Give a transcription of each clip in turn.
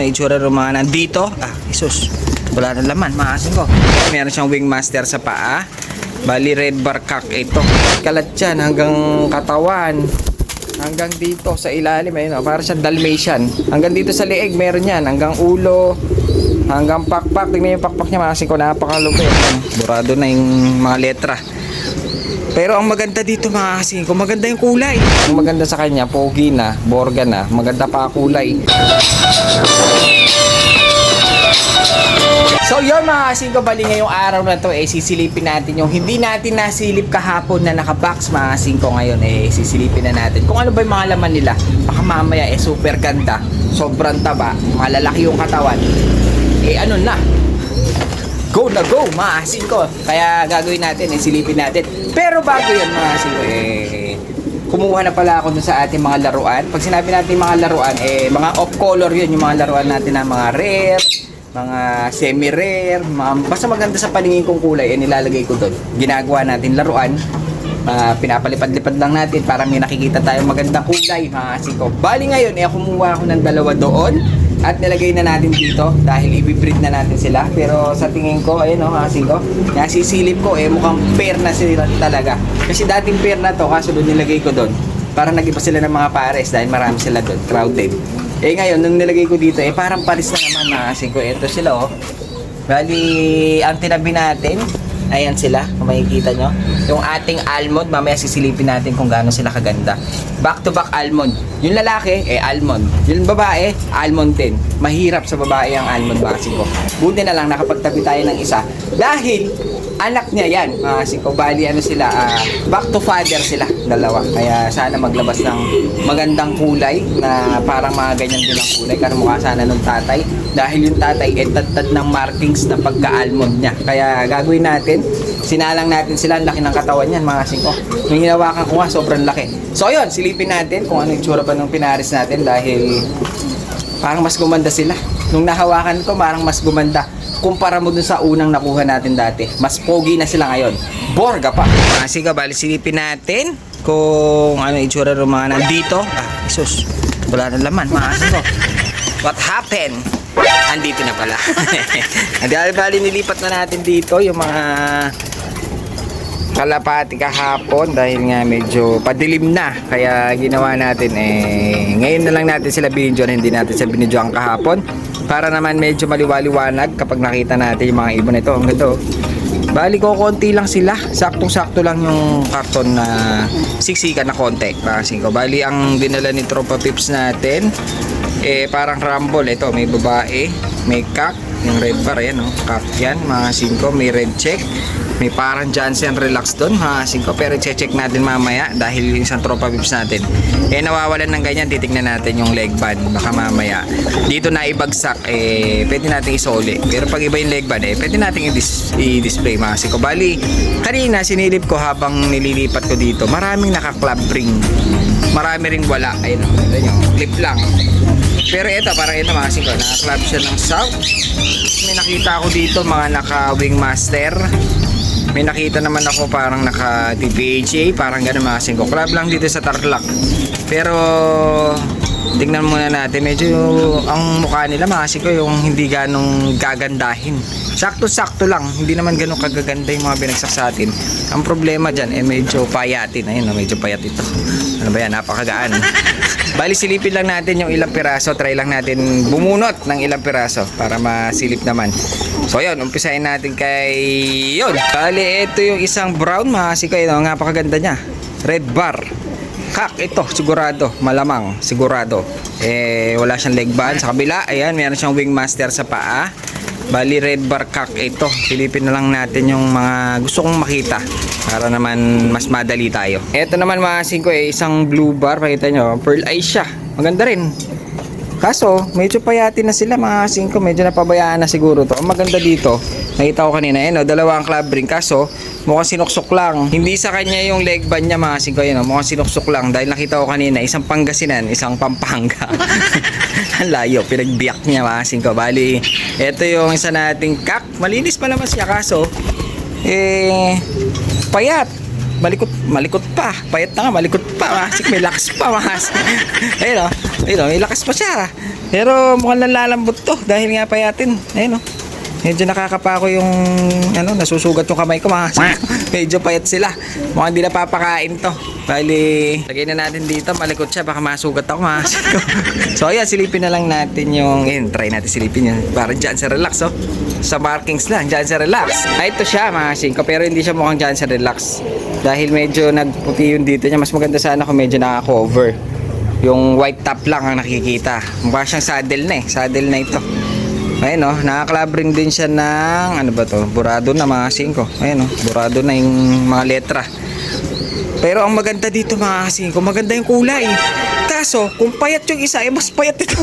ano itsura ng mga. Ah, isus. Wala na laman, maasin ko. Meron siyang wingmaster sa paa. Bali red bar cock ito. Kalat yan hanggang katawan. Hanggang dito sa ilalim, ayun, oh, para siyang Dalmatian. Hanggang dito sa leeg, meron yan. Hanggang ulo, hanggang pakpak. Tingnan yung pakpak niya, maasin ko, napakalupit. Burado na yung mga letra. Pero ang maganda dito mga kasing, kung maganda yung kulay. Ang maganda sa kanya, pogi na, borga na, maganda pa kulay. So yun mga kasing ko, bali ngayong araw na to, eh sisilipin natin yung hindi natin nasilip kahapon na nakabox mga kasing ko ngayon, eh sisilipin na natin. Kung ano ba yung mga laman nila, baka mamaya eh super ganda, sobrang taba, malalaki yung katawan. Eh ano na, go na go mga asin ko. Kaya gagawin natin, eh, silipin natin. Pero bago yan mga asin ko, eh, kumuha na pala ako dun sa ating mga laruan. Pag sinabi natin mga laruan, eh, mga off-color yun, yung mga laruan natin na mga rare, mga semi-rare, mga, basta maganda sa paningin kong kulay, eh, nilalagay ko doon. Ginagawa natin laruan, Ah, pinapalipad-lipad lang natin para may nakikita tayong magandang kulay mga asin ko. Bali ngayon, eh, kumuha ako ng dalawa doon at nilagay na natin dito dahil i-breed na natin sila. Pero sa tingin ko, ayun o, mga asin ko, nasisilip ko, eh, mukhang pair na sila talaga. Kasi dating pair na to, kaso doon nilagay ko doon. Para nag-iba sila ng mga pares dahil marami sila doon, crowded. Eh ngayon, nung nilagay ko dito, eh parang pares na naman mga asin ko. Ito sila oh. Bali, ang tinabi natin, ayan sila, kung makikita nyo. Yung ating almond, mamaya sisilipin natin kung gaano sila kaganda. Back to back almond. Yung lalaki, eh almond. Yung babae, almond din. Mahirap sa babae ang almond basi ko. Buti na lang nakapagtabi tayo ng isa. Dahil, anak niya yan, mga siko. Bali, ano sila, ah, back to father sila, dalawa. Kaya sana maglabas ng magandang kulay na parang mga ganyan din ang kulay. Kasi mukha sana nung tatay. Dahil yung tatay, eh, tad ng markings na pagka-almond niya. Kaya gagawin natin, sinalang natin sila, ang laki ng katawan niyan, mga siko. Yung hinawakan ko nga, sobrang laki. So, yun, silipin natin kung ano yung tsura pa ng pinaris natin dahil parang mas gumanda sila. Nung nahawakan ko, parang mas gumanda. Kumpara mo dun sa unang nakuha natin dati. Mas pogi na sila ngayon. Borga pa. Kasi ka, bali silipin natin kung ano itsura ng mga nandito. Ah, isus. Wala na laman, mga ko. What happened? Andito na pala. Dahil bali nilipat na natin dito yung mga kalapati kahapon dahil nga medyo padilim na. Kaya ginawa natin eh ngayon na lang natin sila binidyo hindi natin sila binidyo ang kahapon. Para naman medyo maliwaliwanag kapag nakita natin yung mga ibon ito ang ganda oh. bali ko konti lang sila. Saktong sakto lang yung karton na siksikan na konti kasi ko bali ang dinala ni Tropa Pips natin eh parang rumble. Ito may babae may cock yung red bar ayan oh cock yan mga 5 may red check. May parang Johnson Relax doon mga 5 pero check natin mamaya dahil yung isang tropa vips natin. Eh nawawalan ng ganyan titignan natin yung leg band baka mamaya. Dito na ibagsak eh pwede natin isoli. Pero pag iba yung leg band eh pwede natin i-dis- i-display mga 5 bali kanina sinilip ko habang nililipat ko dito maraming naka club ring. Marami ring wala. Ayun oh, clip lang pero ito, parang ito mga singko, naka-club siya ng South. May nakita ako dito mga naka-wing master. May nakita naman ako parang naka TPHA, parang ganun mga singko. Club lang dito sa Tarlac. Pero tingnan muna natin, medyo ang mukha nila mga singko yung hindi ganong gagandahin. Sakto-sakto lang, hindi naman ganun kagaganda yung mga binagsak sa atin. Ang problema dyan, eh medyo payatin. Ayun, medyo payat ito. Ano ba yan, napakagaan. Bali silipin lang natin yung ilang piraso, try lang natin bumunot ng ilang piraso para masilip naman. So yun, umpisahin natin kay yun. Bali ito yung isang brown mga sikoy, no? napakaganda niya. Red bar. Kak, ito, sigurado, malamang, sigurado. Eh, wala siyang leg band sa kabila. Ayan, meron siyang wingmaster sa paa. Bali red bar cock ito. Silipin na lang natin yung mga gusto kong makita para naman mas madali tayo. Ito naman mga 5 eh, isang blue bar. Pakita nyo, pearl eye siya. Maganda rin. Kaso, medyo payati na sila mga 5. Medyo napabayaan na siguro to. Ang maganda dito, nakita ko kanina, eh, no, dalawang club ring. Kaso, mukhang sinuksok lang. Hindi sa kanya yung leg band niya mga 5. Yun, no, mukhang sinuksok lang. Dahil nakita ko kanina, isang Pangasinan, isang Pampanga. Ang layo, pinagbiyak niya mga 5. Bali, ito yung isa nating kak. Malinis pa naman siya kaso, eh, payat. Malikot, malikot pa. Payat na nga, malikot pa. Masik, may lakas pa, mas. Ayun o, ayun o, may lakas pa siya. Pero mukhang nalalambot to dahil nga payatin. Ayun o. Medyo nakakapa ko yung ano, nasusugat yung kamay ko mga Medyo payat sila. Mukhang hindi napapakain to. Bali, lagay na natin dito. Malikot siya. Baka masugat ako mga So ayan, silipin na lang natin yung... Ayun, try natin silipin yun. Para dyan sa relax, oh. Sa markings lang, dyan sa relax. Ah, ito siya mga singko. Pero hindi siya mukhang dyan sa relax. Dahil medyo nagputi yun dito niya. Mas maganda sana kung medyo naka-cover. Yung white top lang ang nakikita. Mukha siyang saddle na eh. Saddle na ito. Ayun oh, nakaklabring din siya ng ano ba to? Burado na mga singko. Ayun oh, burado na yung mga letra. Pero ang maganda dito mga singko, maganda yung kulay. Kaso, kung payat yung isa, eh mas payat ito.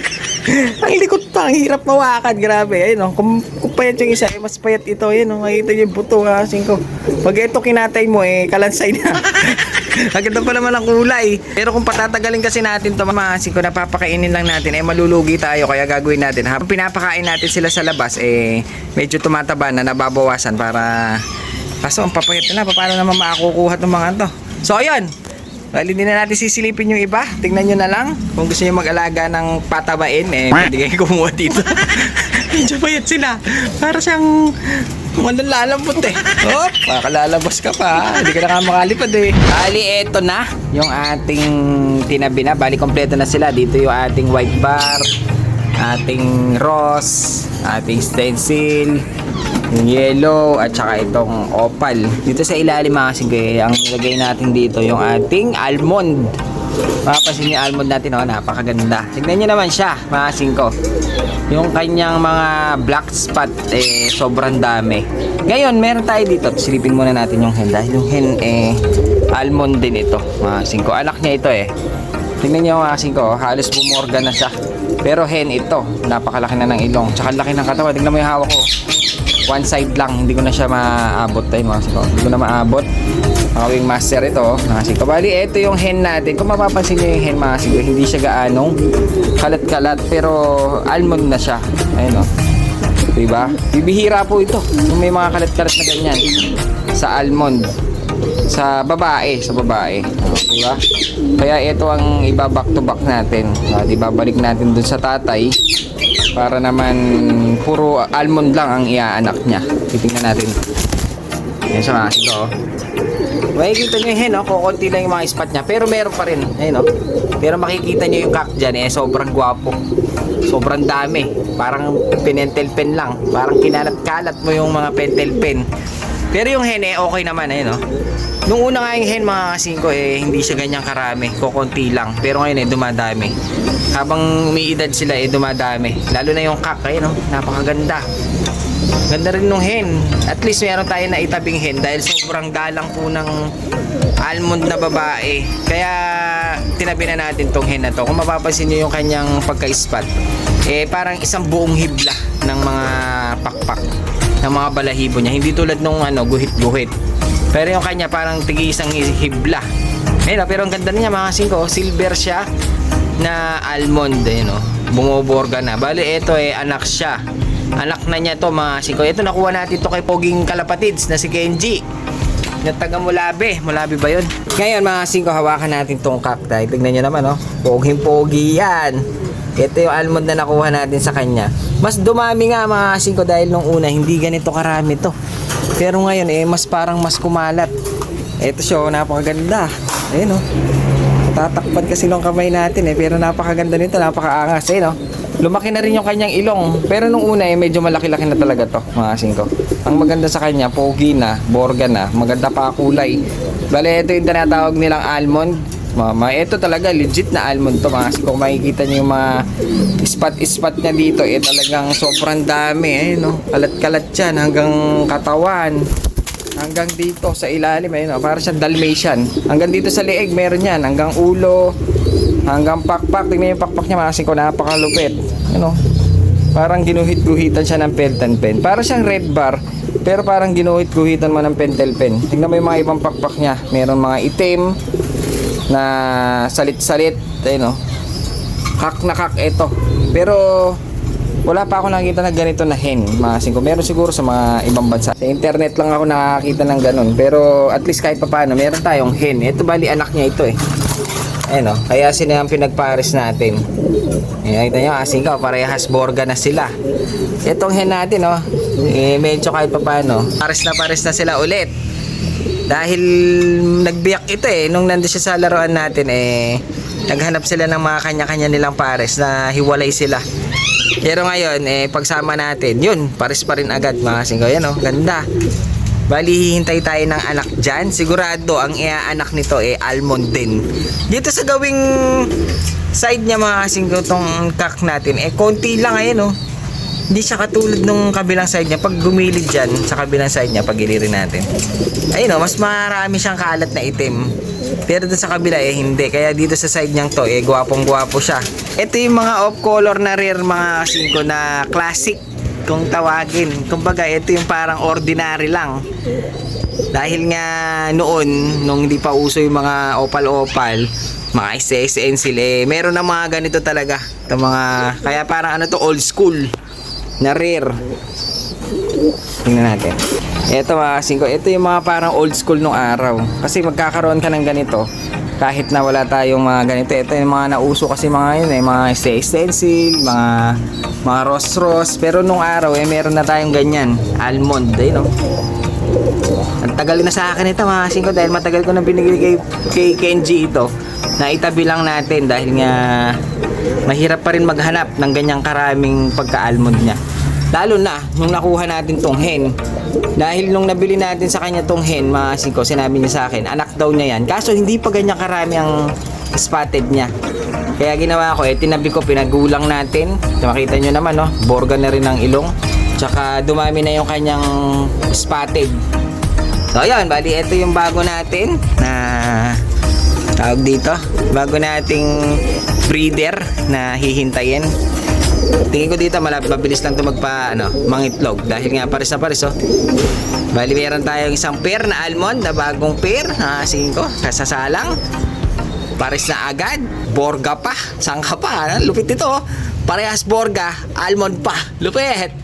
ang likot pa, ang hirap mawakan, grabe. Ayun oh, kung, kung payat yung isa, eh mas payat ito. Ayun oh, makita niyo yung buto mga singko. Pag ito kinatay mo, eh kalansay na. ang ganda pa naman ang kulay. Pero kung patatagalin kasi natin to mga singko, napapakainin lang natin, eh malulugi tayo. Kaya gagawin natin, habang pinapakain natin sila sa labas, eh medyo tumataba na, nababawasan para Kaso ang papayat na, paano naman makakukuha ng mga to? So ayun, Bali, hindi na natin sisilipin yung iba. Tingnan nyo na lang. Kung gusto nyo mag-alaga ng patabain, eh, pwede kayo kumuha dito. Medyo payat sila. Para siyang walang lalambot eh. Oh, makalalabas ka pa. Hindi ka na makalipad eh. Bali, eto na. Yung ating tinabi na. Bali, kompleto na sila. Dito yung ating white bar, ating rose, ating stencil, yung yellow at saka itong opal. Dito sa ilalim mga sige, ang nilagay natin dito yung ating almond. Mapapansin yung almond natin, oh, napakaganda. Tignan niyo naman siya, mga singko. Yung kanyang mga black spot, eh, sobrang dami. Ngayon, meron tayo dito. Silipin muna natin yung hen. Dahil yung hen, eh, almond din ito, mga singko. Anak niya ito, eh. Tingnan niyo mga singko, oh, halos bumorga na siya. Pero hen ito, napakalaki na ng ilong. Tsaka laki ng katawan. Tingnan mo yung hawak ko one side lang hindi ko na siya maabot tayo mga siko hindi ko na maabot. Mga wing master ito mga siko. Bali ito yung hen natin. Kung mapapansin nyo yung hen mga siko hindi siya gaanong kalat kalat pero almond na siya. Ayun o diba? Bibihira po ito. Kung may mga kalat kalat na ganyan sa almond sa babae sa babae. Diba? Kaya ito ang iba back to back natin. Uh, di babalik natin dun sa tatay para naman puro almond lang ang iaanak niya. Titingnan natin. Yan sa mga ito. Oh. Makikita nyo yun, oh, kukunti lang yung mga spot niya. Pero meron pa rin. Ayun, oh. Pero makikita nyo yung kak dyan, eh, sobrang gwapo. Sobrang dami. Parang penentel pen lang. Parang kinalat-kalat mo yung mga pentel pen. Pero yung hen, eh, okay naman, ayun, oh. Nung una nga yung hen mga kasing ko eh hindi siya ganyang karami, kukunti lang. Pero ngayon eh dumadami. Habang umiidad sila eh dumadami. Lalo na yung kak eh no, napakaganda. Ganda rin nung hen. At least meron tayo na itabing hen dahil sobrang galang po ng almond na babae. Kaya tinabi na natin tong hen na to. Kung mapapansin niyo yung kanyang pagka-spot, eh parang isang buong hibla ng mga pakpak ng mga balahibo niya. Hindi tulad nung ano, guhit-guhit. Pero yung kanya parang tigi isang hibla. Ayun, pero ang ganda niya mga singko, silver siya na almond eh, no? Bumuborga na. Bali, ito eh, anak siya. Anak na niya to mga singko. Ito nakuha natin to kay Poging Kalapatids na si Kenji. Na taga Mulabe. Mulabe ba yun? Ngayon mga singko, hawakan natin tong cacti. Tignan nyo naman, no? Poging-pogi yan. Ito yung almond na nakuha natin sa kanya. Mas dumami nga mga singko dahil nung una, hindi ganito karami to. Pero ngayon eh mas parang mas kumalat. Ito siya, oh, napakaganda. Ayun oh. Tatakpan kasi ng kamay natin eh pero napakaganda nito, napakaangas eh no. Lumaki na rin yung kanyang ilong. Pero nung una eh medyo malaki-laki na talaga to, mga singko. Ang maganda sa kanya, pogi na, borga na, maganda pa kulay. Bale, ito yung tinatawag nilang almond. Mama, ito talaga legit na almond to mga. Kung makikita niyo yung mga spot-spot niya dito, eh talagang sobrang dami eh no. Kalat-kalat yan hanggang katawan. Hanggang dito sa ilalim ayun oh, para siyang Dalmatian. Hanggang dito sa leeg meron yan, hanggang ulo, hanggang pakpak. Tingnan yung pakpak niya mga singko, napakalupit. Ano? Parang ginuhit-guhitan siya ng pentel pen. Para siyang red bar, pero parang ginuhit-guhitan mo ng pentel pen. Tingnan mo yung mga ibang pakpak niya. Meron mga itim na salit-salit, ayun oh. Kak na kak ito. Pero Wala pa ako nakita na ganito na hen, mga singko. Meron siguro sa mga ibang bansa. Sa internet lang ako nakakita ng ganun. Pero at least kahit papaano, meron tayong hen. Ito bali anak niya ito eh. Ayan o, kaya sila ang pinagpares natin. Ayan, kita nyo, asing ka, parehas borga na sila. Itong hen natin oh, eh, medyo kahit papaano, pares na pares na sila ulit. Dahil nagbiyak ito eh, nung nandun siya sa laruan natin eh, naghanap sila ng mga kanya-kanya nilang pares na hiwalay sila. Pero ngayon, eh, pagsama natin, yun, pares pa rin agad mga singko. Yan oh, ganda. Bali, hihintay tayo ng anak dyan. Sigurado, ang iaanak nito eh, almond din. Dito sa gawing side niya mga singko, tong kak natin, eh, konti lang ayun oh. Hindi siya katulad nung kabilang side niya. Pag gumilid dyan sa kabilang side niya, pag ilirin natin. Ayun o, mas marami siyang kalat na itim. Pero doon sa kabila eh, hindi. Kaya dito sa side niyang to, eh, gwapong gwapo siya. Ito yung mga off-color na rare mga singko na classic kung tawagin. Kumbaga, ito yung parang ordinary lang. Dahil nga noon, nung hindi pa uso yung mga opal-opal, mga SSN sila eh, meron na mga ganito talaga. Ito mga, kaya parang ano to, old school na rare. Tingnan natin. Ito mga singko, ito yung mga parang old school nung araw. Kasi magkakaroon ka ng ganito kahit na wala tayong mga ganito. Ito yung mga nauso kasi mga yun eh, mga stay stencil, mga mga Ross Ross. Pero nung araw eh, meron na tayong ganyan. Almond, eh, no? Ang tagal na sa akin ito mga singko dahil matagal ko na binigay kay, kay Kenji ito. Na itabi lang natin dahil nga mahirap pa rin maghanap ng ganyang karaming pagka-almond niya. Lalo na nung nakuha natin tong hen. Dahil nung nabili natin sa kanya tong hen, mga singko, sinabi niya sa akin, anak daw niya yan. Kaso hindi pa ganyan karami ang spotted niya. Kaya ginawa ko, eh, tinabi ko, pinagulang natin. Makita nyo naman, no? Borga na rin ang ilong. Tsaka dumami na yung kanyang spotted. So, ayun, bali, ito yung bago natin na tawag dito. Bago nating breeder na hihintayin. Tingin ko dito malap mabilis lang 'to magpa ano, mangitlog dahil nga pares na pares oh. Bali meron tayong isang pair na almond na bagong pair, ah, ko, kasasalang. Pares na agad, borga pa, sangka pa, ah, lupit ito oh. Parehas borga, almond pa, lupit.